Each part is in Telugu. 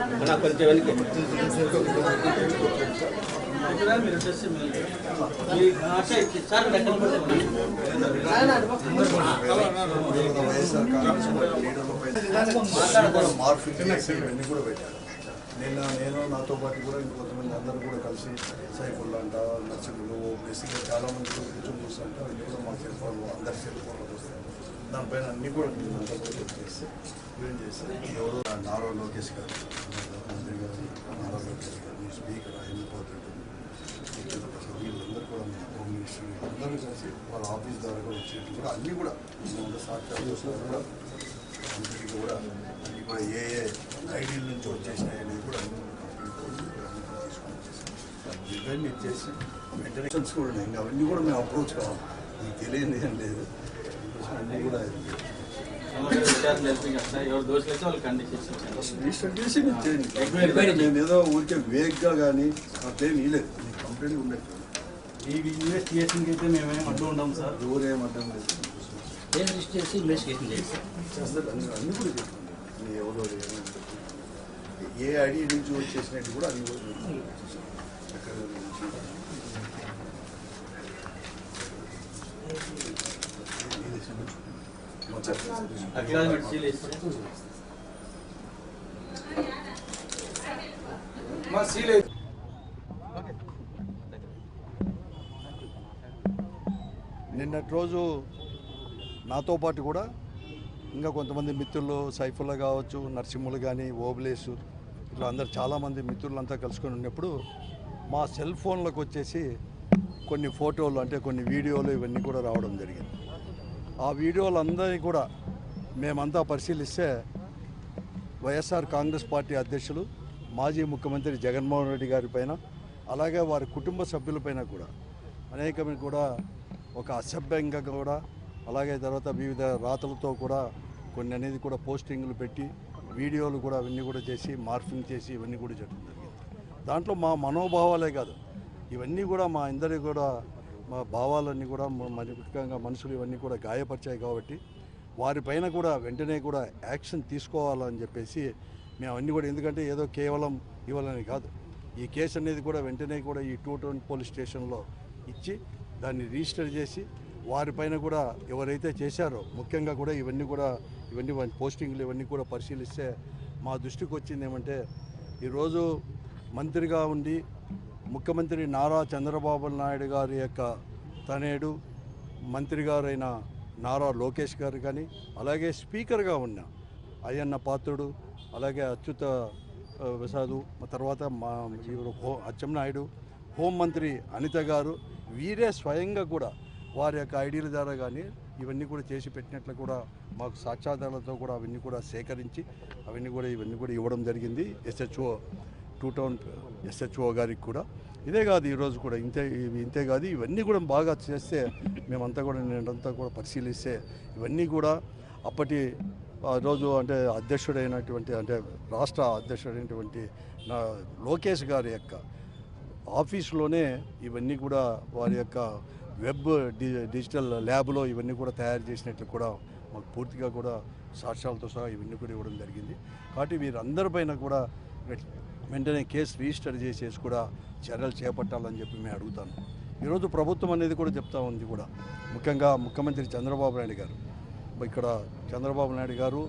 కొంచెం వెనక్కి కూడా మార్ఫింగ్ కూడా పెట్టారు నిన్న నేను నాతో పాటు కూడా ఇంకొంతమంది అందరూ కూడా కలిసి సైఫుల్ అంట నర్సింగ్లు బేసిక్గా చాలా మంది కూర్చొని చూస్తుంటే అవి కూడా మా సెల్ ఫోన్లో అందరి సెల్ ఫోన్లో వస్తాయి దానిపైన అన్నీ కూడా నేను అంతా కూడా చేసి ఏం చేసి ఎవరు? నారా లోకేష్ గారు. మంత్రి గారు నారా లోకేష్ గారు స్పీకర్ ఇంపార్టెంట్ వీళ్ళందరూ కూడా హోమ్ మినిస్టర్ అందరూ కలిసి వాళ్ళ ఆఫీస్ ద్వారా కూడా వచ్చేట్టు కూడా అన్నీ కూడా ముందు సాక్షాత్ చూసినా కూడా అందరికీ కూడా అన్నీ కూడా ఏ ఏ ఐడీల నుంచి వచ్చేసినాయి అనేది కూడా అన్నీ ఇవన్నీ ఇచ్చేసి వెంటనే కూడా ఉన్నాయి. ఇంకా అవన్నీ కూడా మేము అప్రోచ్ కావాలి. మీకు తెలియదు ఏం లేదు. అన్నీ కూడా మేము ఏదో ఊరికే వేగ్గా కానీ అట్లేం ఇలేదు మీకు కంప్లీట్ ఉండేది ఈ ఇన్వెస్టిగేషన్కి అయితే మేమేం అడ్డు ఉండం సార్. ఎవరేం అడ్డం లేదు. ఇన్వెస్టిగేషన్ చేసి చేస్తారు. అన్ని కూడా చెప్తుంది మీ ఎవరో ఏ ఐడి నుంచి వచ్చేసినట్టు కూడా అన్ని కూడా ఎక్కడ నుంచి? మా పెట్టి సీల్ వేస్తే నిన్నటి రోజు నాతో పాటు కూడా ఇంకా కొంతమంది మిత్రులు సైఫుల్లా కావచ్చు నరసింహులు కానీ ఓబులేసు ఇట్లా అందరు చాలామంది మిత్రులంతా కలుసుకొని ఉన్నప్పుడు మా సెల్ ఫోన్లకు వచ్చేసి కొన్ని ఫోటోలు అంటే కొన్ని వీడియోలు ఇవన్నీ కూడా రావడం జరిగింది. ఆ వీడియోలందరినీ కూడా మేమంతా పరిశీలిస్తే వైఎస్ఆర్ కాంగ్రెస్ పార్టీ అధ్యక్షులు మాజీ ముఖ్యమంత్రి జగన్మోహన్ రెడ్డి గారి పైన అలాగే వారి కుటుంబ సభ్యులపైన కూడా అనేకమైన కూడా ఒక అసభ్యంగా కూడా అలాగే తర్వాత వివిధ రాతలతో కూడా కొన్ని అనేది కూడా పోస్టింగ్లు పెట్టి వీడియోలు కూడా అవన్నీ కూడా చేసి మార్ఫింగ్ చేసి ఇవన్నీ కూడా చేయడం జరిగింది. దాంట్లో మా మనోభావాలే కాదు ఇవన్నీ కూడా మా అందరి కూడా మా భావాలన్నీ కూడా ముఖ్యంగా మనుషులు ఇవన్నీ కూడా గాయపరిచాయి కాబట్టి వారిపైన కూడా వెంటనే కూడా యాక్షన్ తీసుకోవాలని చెప్పేసి మేము అన్నీ కూడా ఎందుకంటే ఏదో కేవలం ఇవ్వాలని కాదు. ఈ కేసు అనేది కూడా వెంటనే కూడా ఈ టూ టౌన్ పోలీస్ స్టేషన్లో ఇచ్చి దాన్ని రిజిస్టర్ చేసి వారిపైన కూడా ఎవరైతే చేశారో ముఖ్యంగా కూడా ఇవన్నీ కూడా ఇవన్నీ పోస్టింగ్లు ఇవన్నీ కూడా పరిశీలిస్తే మా దృష్టికి వచ్చింది ఏమంటే ఈరోజు మంత్రిగా ఉండి ముఖ్యమంత్రి నారా చంద్రబాబు నాయుడు గారి యొక్క తనేడు మంత్రి గారైన నారా లోకేష్ గారు కానీ అలాగే స్పీకర్గా ఉన్న అయ్యన్న పాత్రుడు అలాగే అచ్యుత ప్రసాదు తర్వాత మా ఈవిడ హో అచ్చెన్నాయుడు హోంమంత్రి అనిత గారు వీరే స్వయంగా కూడా వారి యొక్క ఐడియల ద్వారా కానీ ఇవన్నీ కూడా చేసి పెట్టినట్లు కూడా మాకు సాక్ష్యాధారాలతో కూడా అవన్నీ కూడా సేకరించి అవన్నీ కూడా ఇవన్నీ కూడా ఇవ్వడం జరిగింది. ఎస్హెచ్ఓ టూ టౌన్ ఎస్హెచ్ఓ గారికి కూడా. ఇదే కాదు ఈరోజు కూడా ఇంతే ఇంతే కాదు ఇవన్నీ కూడా బాగా చేస్తే మేమంతా కూడా నేనంతా కూడా పరిశీలిస్తే ఇవన్నీ కూడా అప్పటి ఆ రోజు అంటే అధ్యక్షుడైనటువంటి అంటే రాష్ట్ర అధ్యక్షుడైనటువంటి నా లోకేష్ గారి యొక్క ఆఫీస్లోనే ఇవన్నీ కూడా వారి యొక్క వెబ్ డి డిజిటల్ ల్యాబ్లో ఇవన్నీ కూడా తయారు చేసినట్లు కూడా మాకు పూర్తిగా కూడా సాక్ష్యాలతో సహా ఇవన్నీ కూడా ఇవ్వడం జరిగింది. కాబట్టి వీరందరిపైన కూడా వెంటనే కేసు రిజిస్టర్ చేసేసి కూడా చర్యలు చేపట్టాలని చెప్పి మేము అడుగుతాను. ఈరోజు ప్రభుత్వం అనేది కూడా చెప్తా ఉంది కూడా. ముఖ్యంగా ముఖ్యమంత్రి చంద్రబాబు నాయుడు గారు. ఇక్కడ చంద్రబాబు నాయుడు గారు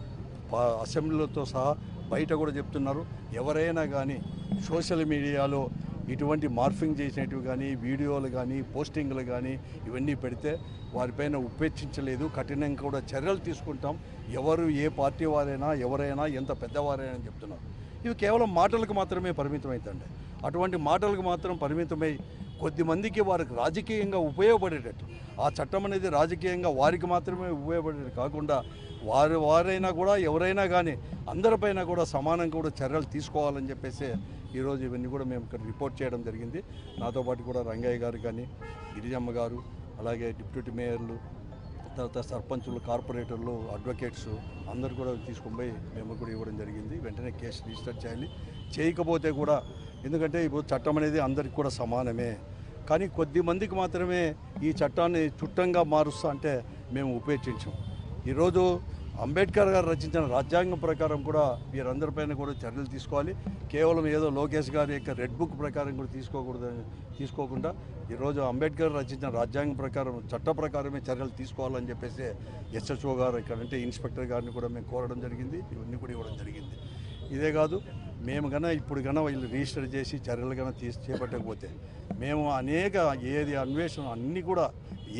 అసెంబ్లీలతో సహా బయట కూడా చెప్తున్నారు. ఎవరైనా కానీ సోషల్ మీడియాలో ఇటువంటి మార్ఫింగ్ చేసినవి కానీ వీడియోలు కానీ పోస్టింగ్లు కానీ ఇవన్నీ పెడితే వారిపైన ఉపేక్షించలేదు. కఠినంగా కూడా చర్యలు తీసుకుంటాం. ఎవరు ఏ పార్టీ వారైనా ఎవరైనా ఎంత పెద్దవారైనా చెప్తున్నారు. ఇవి కేవలం మాటలకు మాత్రమే పరిమితమైందండి అటువంటి మాటలకు మాత్రం పరిమితమై కొద్ది మందికి వారికి రాజకీయంగా ఉపయోగపడేటట్టు. ఆ చట్టం అనేది రాజకీయంగా వారికి మాత్రమే ఉపయోగపడేది కాకుండా వారు వారైనా కూడా ఎవరైనా కానీ అందరిపైన కూడా సమానంగా కూడా చర్యలు తీసుకోవాలని చెప్పేసి ఈరోజు ఇవన్నీ కూడా మేము ఇక్కడ రిపోర్ట్ చేయడం జరిగింది. నాతో పాటు కూడా రంగయ్య గారు కానీ గిరిజమ్మ గారు అలాగే డిప్యూటీ మేయర్లు తర్వాత సర్పంచులు కార్పొరేటర్లు అడ్వకేట్స్ అందరు కూడా తీసుకొని పోయి మేము కూడా ఇవ్వడం జరిగింది. వెంటనే కేసు రిజిస్టర్ చేయాలి. చేయకపోతే కూడా ఎందుకంటే ఇప్పుడు చట్టం అనేది అందరికి కూడా సమానమే. కానీ కొద్ది మందికి మాత్రమే ఈ చట్టాన్ని చుట్టంగా మారుస్తా అంటే మేము ఉపేక్షించాం. ఈరోజు అంబేద్కర్ గారు రచించిన రాజ్యాంగం ప్రకారం కూడా వీరందరిపైన కూడా చర్యలు తీసుకోవాలి. కేవలం ఏదో లోకేష్ గారి యొక్క రెడ్ బుక్ ప్రకారం కూడా తీసుకోకూడదని తీసుకోకుండా ఈరోజు అంబేద్కర్ రచించిన రాజ్యాంగం ప్రకారం చట్ట ప్రకారమే చర్యలు తీసుకోవాలని చెప్పేసి ఎస్హెచ్ఓ గారు ఇక్కడ అంటే ఇన్స్పెక్టర్ గారిని కూడా మేము కోరడం జరిగింది. ఇవన్నీ కూడా ఇవ్వడం జరిగింది. ఇదే కాదు మేము కన్నా ఇప్పుడు గన వీళ్ళు రిజిస్టర్ చేసి చర్యలు కన్నా తీసి చేపట్టకపోతే మేము అనేక ఏది అన్వేషణ అన్నీ కూడా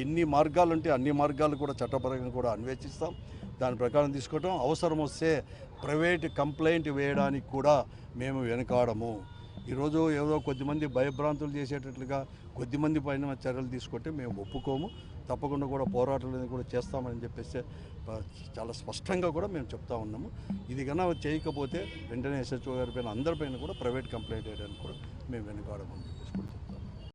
ఎన్ని మార్గాలు ఉంటే అన్ని మార్గాలు కూడా చట్టపరంగా కూడా అన్వేషిస్తాం. దాని ప్రకారం తీసుకోవటం. అవసరం వస్తే ప్రైవేట్ కంప్లైంట్ వేయడానికి కూడా మేము వెనకాడము. ఈరోజు ఏదో కొద్దిమంది భయభ్రాంతులు చేసేటట్లుగా కొద్దిమంది పైన చర్యలు తీసుకుంటే మేము ఒప్పుకోము. తప్పకుండా కూడా పోరాటాలు అనేది కూడా చేస్తామని చెప్పేసి చాలా స్పష్టంగా కూడా మేము చెప్తా ఉన్నాము. ఇది కన్నా చేయకపోతే వెంటనే ఎస్హెచ్ఓ గారి పైన అందరిపైన కూడా ప్రైవేట్ కంప్లైంట్ వేయడానికి కూడా మేము వెనుకాడమని చెప్పేసి